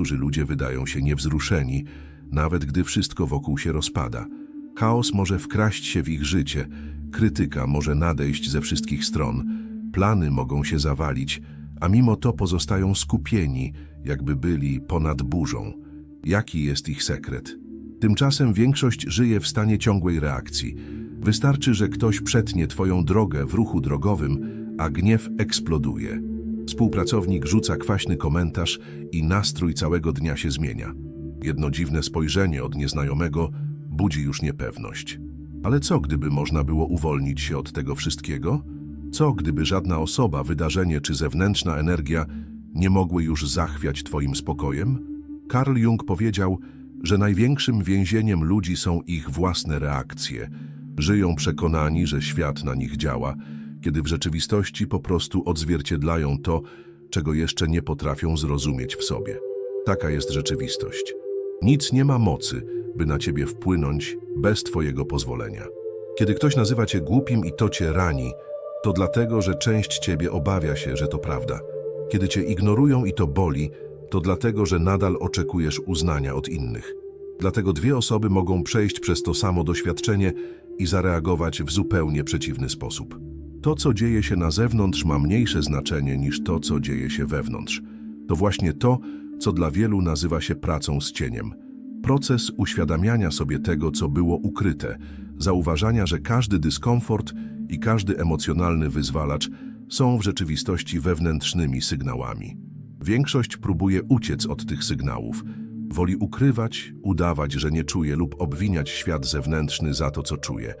niektórzy ludzie wydają się niewzruszeni, nawet gdy wszystko wokół się rozpada. Chaos może wkraść się w ich życie, krytyka może nadejść ze wszystkich stron, plany mogą się zawalić, a mimo to pozostają skupieni, jakby byli ponad burzą. Jaki jest ich sekret? Tymczasem większość żyje w stanie ciągłej reakcji. Wystarczy, że ktoś przetnie twoją drogę w ruchu drogowym, a gniew eksploduje. Współpracownik rzuca kwaśny komentarz i nastrój całego dnia się zmienia. Jedno dziwne spojrzenie od nieznajomego budzi już niepewność. Ale co, gdyby można było uwolnić się od tego wszystkiego? Co, gdyby żadna osoba, wydarzenie czy zewnętrzna energia nie mogły już zachwiać twoim spokojem? Carl Jung powiedział, że największym więzieniem ludzi są ich własne reakcje. Żyją przekonani, że świat na nich działa, kiedy w rzeczywistości po prostu odzwierciedlają to, czego jeszcze nie potrafią zrozumieć w sobie. Taka jest rzeczywistość. Nic nie ma mocy, by na ciebie wpłynąć bez twojego pozwolenia. Kiedy ktoś nazywa cię głupim i to cię rani, to dlatego, że część ciebie obawia się, że to prawda. Kiedy cię ignorują i to boli, to dlatego, że nadal oczekujesz uznania od innych. Dlatego dwie osoby mogą przejść przez to samo doświadczenie i zareagować w zupełnie przeciwny sposób. To, co dzieje się na zewnątrz, ma mniejsze znaczenie niż to, co dzieje się wewnątrz. To właśnie to, co dla wielu nazywa się pracą z cieniem. Proces uświadamiania sobie tego, co było ukryte, zauważania, że każdy dyskomfort i każdy emocjonalny wyzwalacz są w rzeczywistości wewnętrznymi sygnałami. Większość próbuje uciec od tych sygnałów. Woli ukrywać, udawać, że nie czuje lub obwiniać świat zewnętrzny za to, co czuje.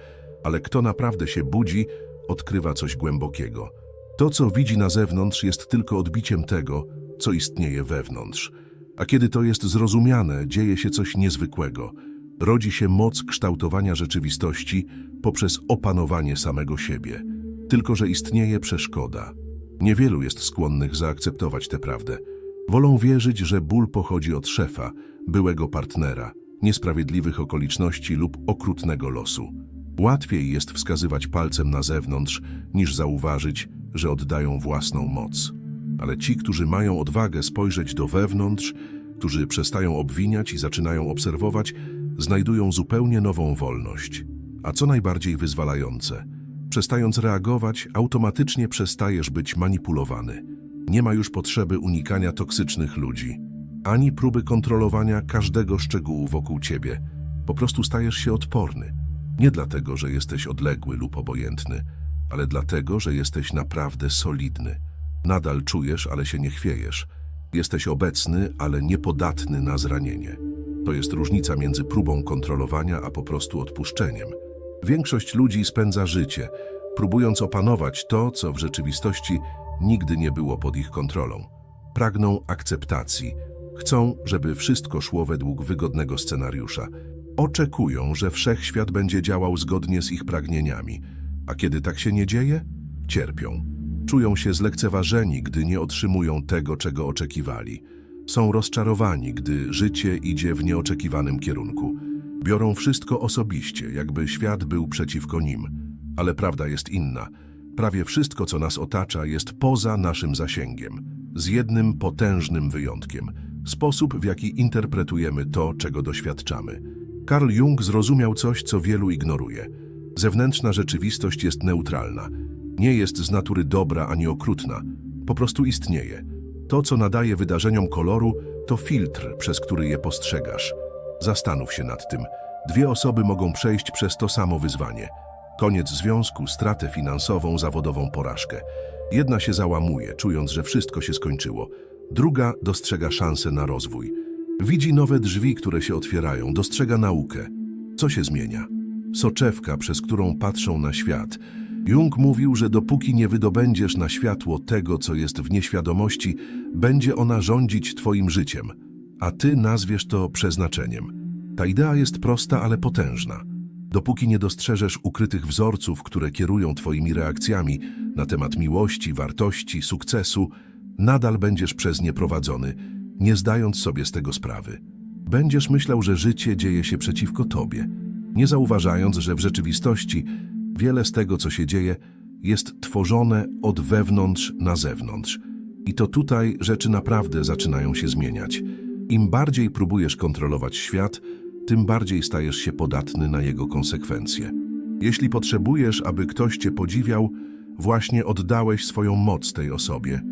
Ale kto naprawdę się budzi, odkrywa coś głębokiego. To, co widzi na zewnątrz, jest tylko odbiciem tego, co istnieje wewnątrz. A kiedy to jest zrozumiane, dzieje się coś niezwykłego. Rodzi się moc kształtowania rzeczywistości poprzez opanowanie samego siebie. Tylko, że istnieje przeszkoda. Niewielu jest skłonnych zaakceptować tę prawdę. Wolą wierzyć, że ból pochodzi od szefa, byłego partnera, niesprawiedliwych okoliczności lub okrutnego losu. Łatwiej jest wskazywać palcem na zewnątrz, niż zauważyć, że oddają własną moc. Ale ci, którzy mają odwagę spojrzeć do wewnątrz, którzy przestają obwiniać i zaczynają obserwować, znajdują zupełnie nową wolność. A co najbardziej wyzwalające, przestając reagować, automatycznie przestajesz być manipulowany. Nie ma już potrzeby unikania toksycznych ludzi, ani próby kontrolowania każdego szczegółu wokół ciebie. Po prostu stajesz się odporny. Nie dlatego, że jesteś odległy lub obojętny, ale dlatego, że jesteś naprawdę solidny. Nadal czujesz, ale się nie chwiejesz. Jesteś obecny, ale niepodatny na zranienie. To jest różnica między próbą kontrolowania, a po prostu odpuszczeniem. Większość ludzi spędza życie, próbując opanować to, co w rzeczywistości nigdy nie było pod ich kontrolą. Pragną akceptacji, chcą, żeby wszystko szło według wygodnego scenariusza. Oczekują, że wszechświat będzie działał zgodnie z ich pragnieniami, a kiedy tak się nie dzieje, cierpią. Czują się zlekceważeni, gdy nie otrzymują tego, czego oczekiwali. Są rozczarowani, gdy życie idzie w nieoczekiwanym kierunku. Biorą wszystko osobiście, jakby świat był przeciwko nim. Ale prawda jest inna. Prawie wszystko, co nas otacza, jest poza naszym zasięgiem. Z jednym potężnym wyjątkiem. Sposób, w jaki interpretujemy to, czego doświadczamy. Carl Jung zrozumiał coś, co wielu ignoruje. Zewnętrzna rzeczywistość jest neutralna. Nie jest z natury dobra ani okrutna. Po prostu istnieje. To, co nadaje wydarzeniom koloru, to filtr, przez który je postrzegasz. Zastanów się nad tym. Dwie osoby mogą przejść przez to samo wyzwanie. Koniec związku, stratę finansową, zawodową porażkę. Jedna się załamuje, czując, że wszystko się skończyło. Druga dostrzega szansę na rozwój. Widzi nowe drzwi, które się otwierają, dostrzega naukę. Co się zmienia? Soczewka, przez którą patrzą na świat. Jung mówił, że dopóki nie wydobędziesz na światło tego, co jest w nieświadomości, będzie ona rządzić twoim życiem, a ty nazwiesz to przeznaczeniem. Ta idea jest prosta, ale potężna. Dopóki nie dostrzeżesz ukrytych wzorców, które kierują twoimi reakcjami na temat miłości, wartości, sukcesu, nadal będziesz przez nie prowadzony, nie zdając sobie z tego sprawy. Będziesz myślał, że życie dzieje się przeciwko tobie, nie zauważając, że w rzeczywistości wiele z tego, co się dzieje, jest tworzone od wewnątrz na zewnątrz. I to tutaj rzeczy naprawdę zaczynają się zmieniać. Im bardziej próbujesz kontrolować świat, tym bardziej stajesz się podatny na jego konsekwencje. Jeśli potrzebujesz, aby ktoś cię podziwiał, właśnie oddałeś swoją moc tej osobie.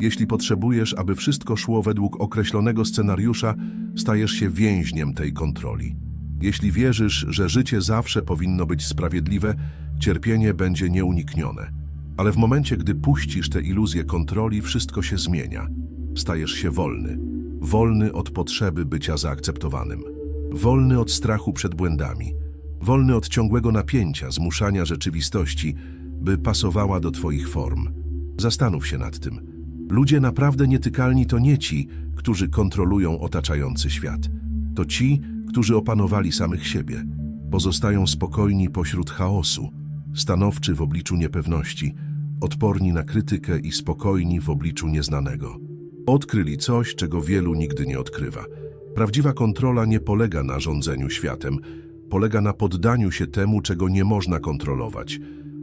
Jeśli potrzebujesz, aby wszystko szło według określonego scenariusza, stajesz się więźniem tej kontroli. Jeśli wierzysz, że życie zawsze powinno być sprawiedliwe, cierpienie będzie nieuniknione. Ale w momencie, gdy puścisz tę iluzję kontroli, wszystko się zmienia. Stajesz się wolny. Wolny od potrzeby bycia zaakceptowanym. Wolny od strachu przed błędami. Wolny od ciągłego napięcia, zmuszania rzeczywistości, by pasowała do Twoich form. Zastanów się nad tym. Ludzie naprawdę nietykalni to nie ci, którzy kontrolują otaczający świat. To ci, którzy opanowali samych siebie. Pozostają spokojni pośród chaosu, stanowczy w obliczu niepewności, odporni na krytykę i spokojni w obliczu nieznanego. Odkryli coś, czego wielu nigdy nie odkrywa. Prawdziwa kontrola nie polega na rządzeniu światem, polega na poddaniu się temu, czego nie można kontrolować.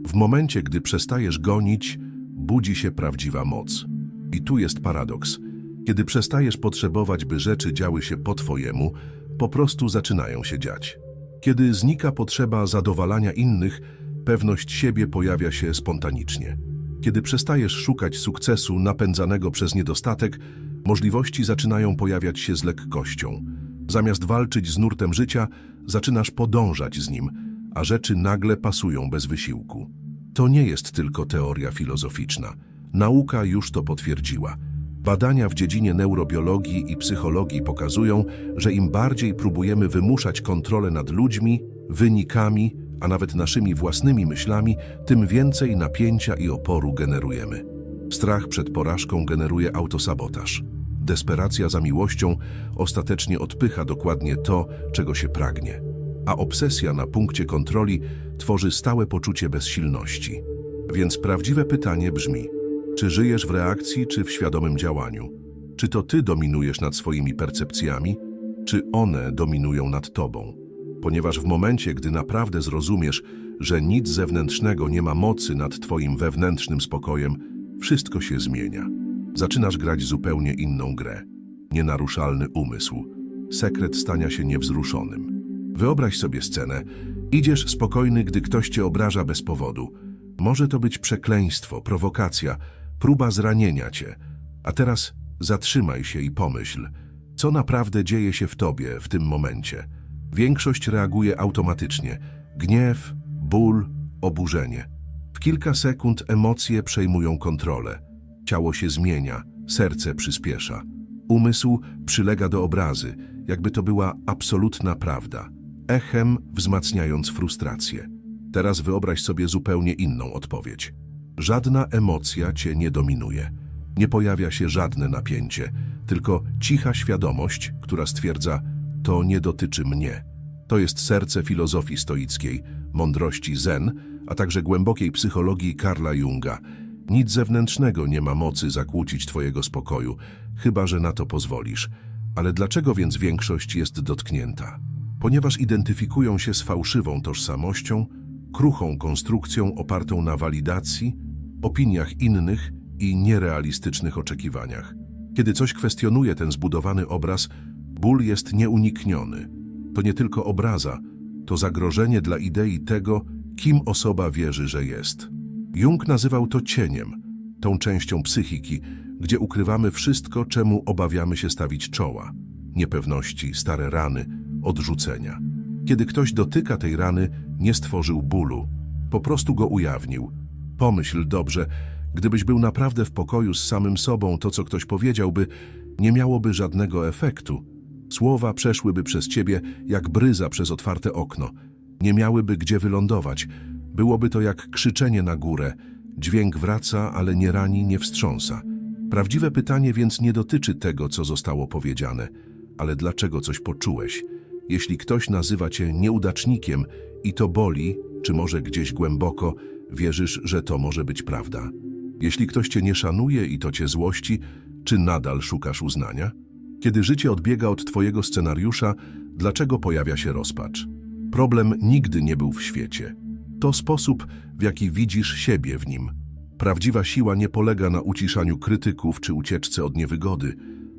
W momencie, gdy przestajesz gonić, budzi się prawdziwa moc. I tu jest paradoks. Kiedy przestajesz potrzebować, by rzeczy działy się po twojemu, po prostu zaczynają się dziać. Kiedy znika potrzeba zadowalania innych, pewność siebie pojawia się spontanicznie. Kiedy przestajesz szukać sukcesu napędzanego przez niedostatek, możliwości zaczynają pojawiać się z lekkością. Zamiast walczyć z nurtem życia, zaczynasz podążać z nim, a rzeczy nagle pasują bez wysiłku. To nie jest tylko teoria filozoficzna. Nauka już to potwierdziła. Badania w dziedzinie neurobiologii i psychologii pokazują, że im bardziej próbujemy wymuszać kontrolę nad ludźmi, wynikami, a nawet naszymi własnymi myślami, tym więcej napięcia i oporu generujemy. Strach przed porażką generuje autosabotaż. Desperacja za miłością ostatecznie odpycha dokładnie to, czego się pragnie. A obsesja na punkcie kontroli tworzy stałe poczucie bezsilności. Więc prawdziwe pytanie brzmi: czy żyjesz w reakcji, czy w świadomym działaniu? Czy to ty dominujesz nad swoimi percepcjami, czy one dominują nad tobą? Ponieważ w momencie, gdy naprawdę zrozumiesz, że nic zewnętrznego nie ma mocy nad twoim wewnętrznym spokojem, wszystko się zmienia. Zaczynasz grać zupełnie inną grę. Nienaruszalny umysł. Sekret stania się niewzruszonym. Wyobraź sobie scenę. Idziesz spokojny, gdy ktoś cię obraża bez powodu. Może to być przekleństwo, prowokacja, próba zranienia cię. A teraz zatrzymaj się i pomyśl, co naprawdę dzieje się w tobie w tym momencie. Większość reaguje automatycznie. Gniew, ból, oburzenie. W kilka sekund emocje przejmują kontrolę. Ciało się zmienia, serce przyspiesza. Umysł przylega do obrazy, jakby to była absolutna prawda, echem wzmacniając frustrację. Teraz wyobraź sobie zupełnie inną odpowiedź. Żadna emocja cię nie dominuje. Nie pojawia się żadne napięcie, tylko cicha świadomość, która stwierdza: To nie dotyczy mnie. To jest serce filozofii stoickiej, mądrości Zen, a także głębokiej psychologii Karla Junga. Nic zewnętrznego nie ma mocy zakłócić twojego spokoju, chyba że na to pozwolisz. Ale dlaczego więc większość jest dotknięta? Ponieważ identyfikują się z fałszywą tożsamością, kruchą konstrukcją opartą na walidacji, opiniach innych i nierealistycznych oczekiwaniach. Kiedy coś kwestionuje ten zbudowany obraz, ból jest nieunikniony. To nie tylko obraza, to zagrożenie dla idei tego, kim osoba wierzy, że jest. Jung nazywał to cieniem, tą częścią psychiki, gdzie ukrywamy wszystko, czemu obawiamy się stawić czoła. Niepewności, stare rany, odrzucenia. Kiedy ktoś dotyka tej rany, nie stworzył bólu, po prostu go ujawnił. Pomyśl dobrze, gdybyś był naprawdę w pokoju z samym sobą, to co ktoś powiedziałby, nie miałoby żadnego efektu. Słowa przeszłyby przez ciebie jak bryza przez otwarte okno. Nie miałyby gdzie wylądować. Byłoby to jak krzyczenie na górę. Dźwięk wraca, ale nie rani, nie wstrząsa. Prawdziwe pytanie więc nie dotyczy tego, co zostało powiedziane, ale dlaczego coś poczułeś. Jeśli ktoś nazywa cię nieudacznikiem i to boli, czy może gdzieś głęboko, wierzysz, że to może być prawda. Jeśli ktoś cię nie szanuje i to cię złości, czy nadal szukasz uznania? Kiedy życie odbiega od twojego scenariusza, dlaczego pojawia się rozpacz? Problem nigdy nie był w świecie. To sposób, w jaki widzisz siebie w nim. Prawdziwa siła nie polega na uciszaniu krytyków czy ucieczce od niewygody.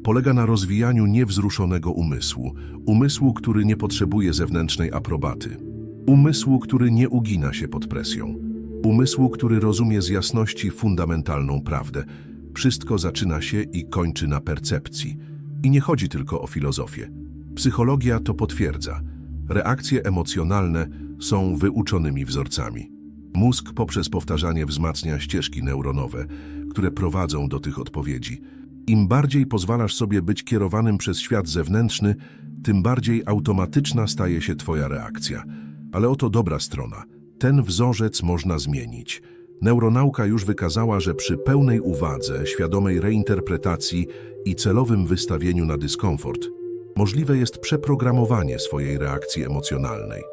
Polega na rozwijaniu niewzruszonego umysłu, umysłu, który nie potrzebuje zewnętrznej aprobaty, umysłu, który nie ugina się pod presją, umysłu, który rozumie z jasności fundamentalną prawdę. Wszystko zaczyna się i kończy na percepcji. I nie chodzi tylko o filozofię. Psychologia to potwierdza. Reakcje emocjonalne są wyuczonymi wzorcami. Mózg poprzez powtarzanie wzmacnia ścieżki neuronowe, które prowadzą do tych odpowiedzi. Im bardziej pozwalasz sobie być kierowanym przez świat zewnętrzny, tym bardziej automatyczna staje się Twoja reakcja. Ale oto dobra strona. Ten wzorzec można zmienić. Neuronauka już wykazała, że przy pełnej uwadze, świadomej reinterpretacji i celowym wystawieniu na dyskomfort, możliwe jest przeprogramowanie swojej reakcji emocjonalnej.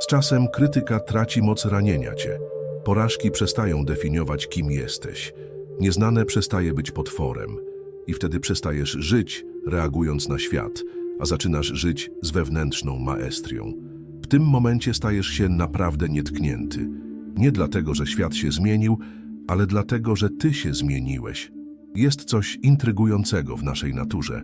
Z czasem krytyka traci moc ranienia cię. Porażki przestają definiować, kim jesteś. Nieznane przestaje być potworem. I wtedy przestajesz żyć, reagując na świat, a zaczynasz żyć z wewnętrzną maestrią. W tym momencie stajesz się naprawdę nietknięty. Nie dlatego, że świat się zmienił, ale dlatego, że ty się zmieniłeś. Jest coś intrygującego w naszej naturze.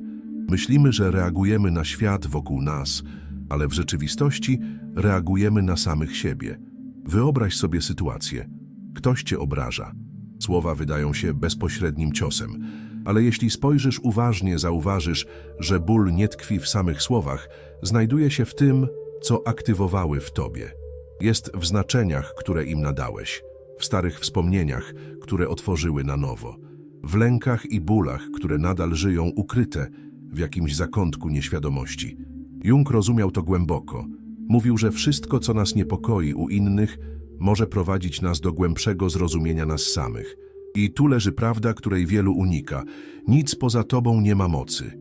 Myślimy, że reagujemy na świat wokół nas, ale w rzeczywistości reagujemy na samych siebie. Wyobraź sobie sytuację. Ktoś cię obraża. Słowa wydają się bezpośrednim ciosem, ale jeśli spojrzysz uważnie, zauważysz, że ból nie tkwi w samych słowach, znajduje się w tym, co aktywowały w tobie. Jest w znaczeniach, które im nadałeś, w starych wspomnieniach, które otworzyły na nowo, w lękach i bólach, które nadal żyją ukryte w jakimś zakątku nieświadomości. Jung rozumiał to głęboko. Mówił, że wszystko, co nas niepokoi u innych, może prowadzić nas do głębszego zrozumienia nas samych. I tu leży prawda, której wielu unika. Nic poza tobą nie ma mocy.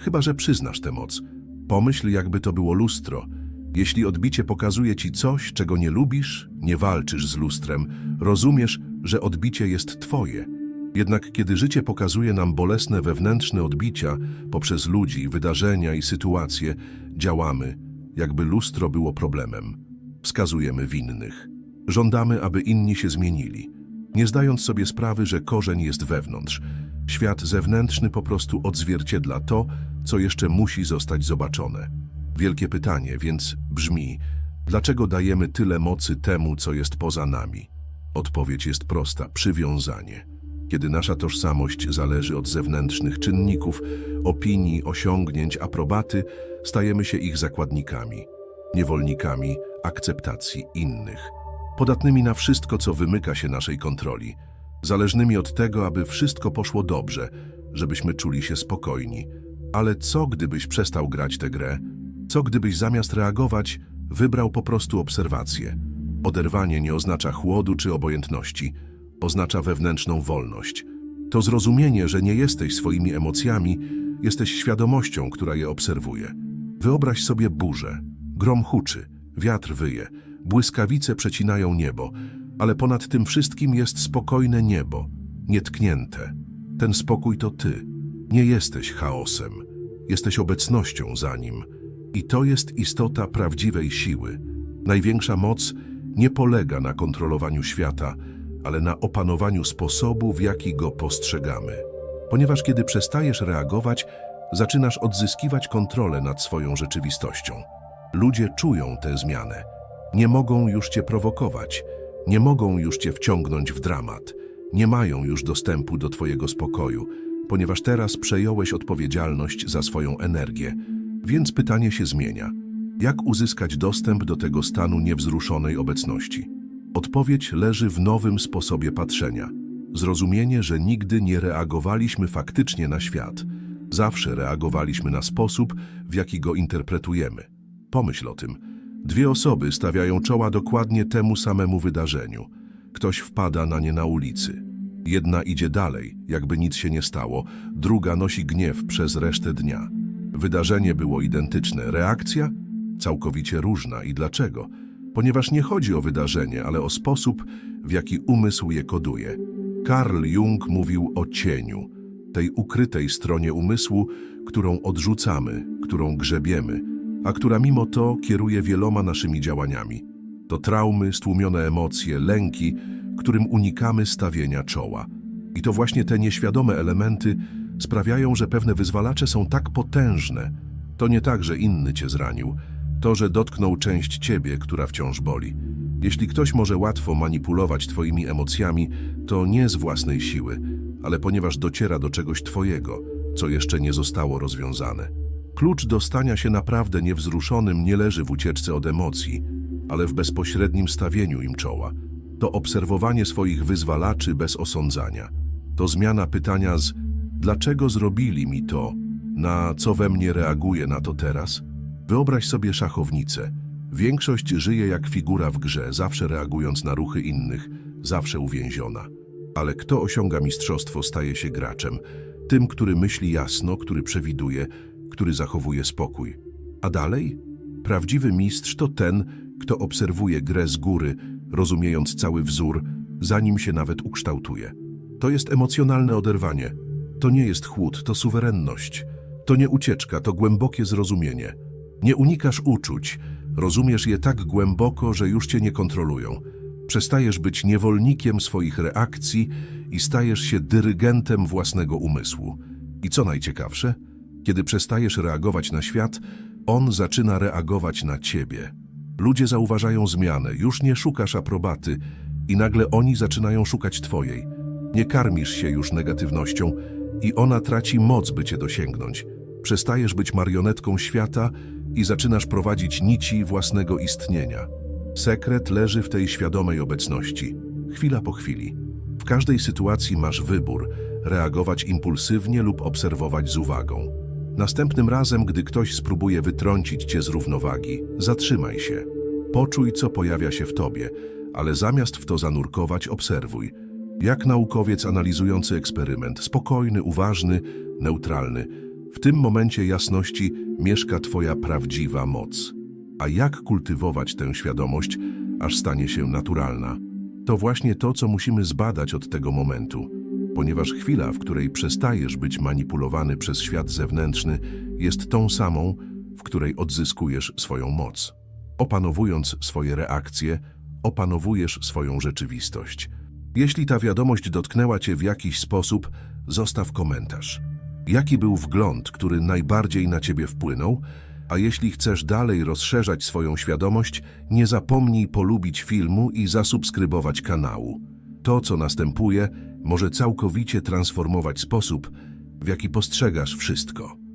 Chyba, że przyznasz tę moc. Pomyśl, jakby to było lustro. Jeśli odbicie pokazuje ci coś, czego nie lubisz, nie walczysz z lustrem, rozumiesz, że odbicie jest twoje. Jednak kiedy życie pokazuje nam bolesne wewnętrzne odbicia poprzez ludzi, wydarzenia i sytuacje, działamy, jakby lustro było problemem. Wskazujemy winnych. Żądamy, aby inni się zmienili, nie zdając sobie sprawy, że korzeń jest wewnątrz. Świat zewnętrzny po prostu odzwierciedla to, co jeszcze musi zostać zobaczone. Wielkie pytanie więc brzmi, dlaczego dajemy tyle mocy temu, co jest poza nami? Odpowiedź jest prosta, przywiązanie. Kiedy nasza tożsamość zależy od zewnętrznych czynników, opinii, osiągnięć, aprobaty, stajemy się ich zakładnikami, niewolnikami akceptacji innych, podatnymi na wszystko, co wymyka się naszej kontroli, zależnymi od tego, aby wszystko poszło dobrze, żebyśmy czuli się spokojni. Ale co, gdybyś przestał grać tę grę? Co, gdybyś zamiast reagować, wybrał po prostu obserwację? Oderwanie nie oznacza chłodu czy obojętności, oznacza wewnętrzną wolność. To zrozumienie, że nie jesteś swoimi emocjami, jesteś świadomością, która je obserwuje. Wyobraź sobie burzę. Grom huczy, wiatr wyje, błyskawice przecinają niebo, ale ponad tym wszystkim jest spokojne niebo, nietknięte. Ten spokój to ty. Nie jesteś chaosem, jesteś obecnością za nim. I to jest istota prawdziwej siły. Największa moc nie polega na kontrolowaniu świata, ale na opanowaniu sposobu, w jaki go postrzegamy. Ponieważ kiedy przestajesz reagować, zaczynasz odzyskiwać kontrolę nad swoją rzeczywistością. Ludzie czują tę zmianę. Nie mogą już cię prowokować, nie mogą już cię wciągnąć w dramat, nie mają już dostępu do twojego spokoju, ponieważ teraz przejąłeś odpowiedzialność za swoją energię. Więc pytanie się zmienia. Jak uzyskać dostęp do tego stanu niewzruszonej obecności? Odpowiedź leży w nowym sposobie patrzenia. Zrozumienie, że nigdy nie reagowaliśmy faktycznie na świat. Zawsze reagowaliśmy na sposób, w jaki go interpretujemy. Pomyśl o tym. Dwie osoby stawiają czoła dokładnie temu samemu wydarzeniu. Ktoś wpada na nie na ulicy. Jedna idzie dalej, jakby nic się nie stało, druga nosi gniew przez resztę dnia. Wydarzenie było identyczne, reakcja całkowicie różna. I dlaczego? Ponieważ nie chodzi o wydarzenie, ale o sposób, w jaki umysł je koduje. Carl Jung mówił o cieniu, tej ukrytej stronie umysłu, którą odrzucamy, którą grzebiemy, a która mimo to kieruje wieloma naszymi działaniami. To traumy, stłumione emocje, lęki, którym unikamy stawienia czoła. I to właśnie te nieświadome elementy sprawiają, że pewne wyzwalacze są tak potężne. To nie tak, że inny cię zranił. To, że dotknął część ciebie, która wciąż boli. Jeśli ktoś może łatwo manipulować twoimi emocjami, to nie z własnej siły, ale ponieważ dociera do czegoś twojego, co jeszcze nie zostało rozwiązane. Klucz do stania się naprawdę niewzruszonym nie leży w ucieczce od emocji, ale w bezpośrednim stawieniu im czoła. To obserwowanie swoich wyzwalaczy bez osądzania. To zmiana pytania z dlaczego zrobili mi to, na co we mnie reaguje na to teraz? Wyobraź sobie szachownicę. Większość żyje jak figura w grze, zawsze reagując na ruchy innych, zawsze uwięziona. Ale kto osiąga mistrzostwo, staje się graczem. Tym, który myśli jasno, który przewiduje, który zachowuje spokój. A dalej? Prawdziwy mistrz to ten, kto obserwuje grę z góry, rozumiejąc cały wzór, zanim się nawet ukształtuje. To jest emocjonalne oderwanie. To nie jest chłód, to suwerenność. To nie ucieczka, to głębokie zrozumienie. Nie unikasz uczuć, rozumiesz je tak głęboko, że już cię nie kontrolują. Przestajesz być niewolnikiem swoich reakcji i stajesz się dyrygentem własnego umysłu. I co najciekawsze, kiedy przestajesz reagować na świat, on zaczyna reagować na ciebie. Ludzie zauważają zmianę, już nie szukasz aprobaty i nagle oni zaczynają szukać twojej. Nie karmisz się już negatywnością i ona traci moc, by cię dosięgnąć. Przestajesz być marionetką świata i zaczynasz prowadzić nici własnego istnienia. Sekret leży w tej świadomej obecności, chwila po chwili. W każdej sytuacji masz wybór reagować impulsywnie lub obserwować z uwagą. Następnym razem, gdy ktoś spróbuje wytrącić cię z równowagi, zatrzymaj się. Poczuj, co pojawia się w tobie, ale zamiast w to zanurkować, obserwuj. Jak naukowiec analizujący eksperyment, spokojny, uważny, neutralny. W tym momencie jasności mieszka twoja prawdziwa moc. A jak kultywować tę świadomość, aż stanie się naturalna? To właśnie to, co musimy zbadać od tego momentu. Ponieważ chwila, w której przestajesz być manipulowany przez świat zewnętrzny, jest tą samą, w której odzyskujesz swoją moc. Opanowując swoje reakcje, opanowujesz swoją rzeczywistość. Jeśli ta wiadomość dotknęła Cię w jakiś sposób, zostaw komentarz. Jaki był wgląd, który najbardziej na Ciebie wpłynął? A jeśli chcesz dalej rozszerzać swoją świadomość, nie zapomnij polubić filmu i zasubskrybować kanału. To, co następuje, może całkowicie transformować sposób, w jaki postrzegasz wszystko.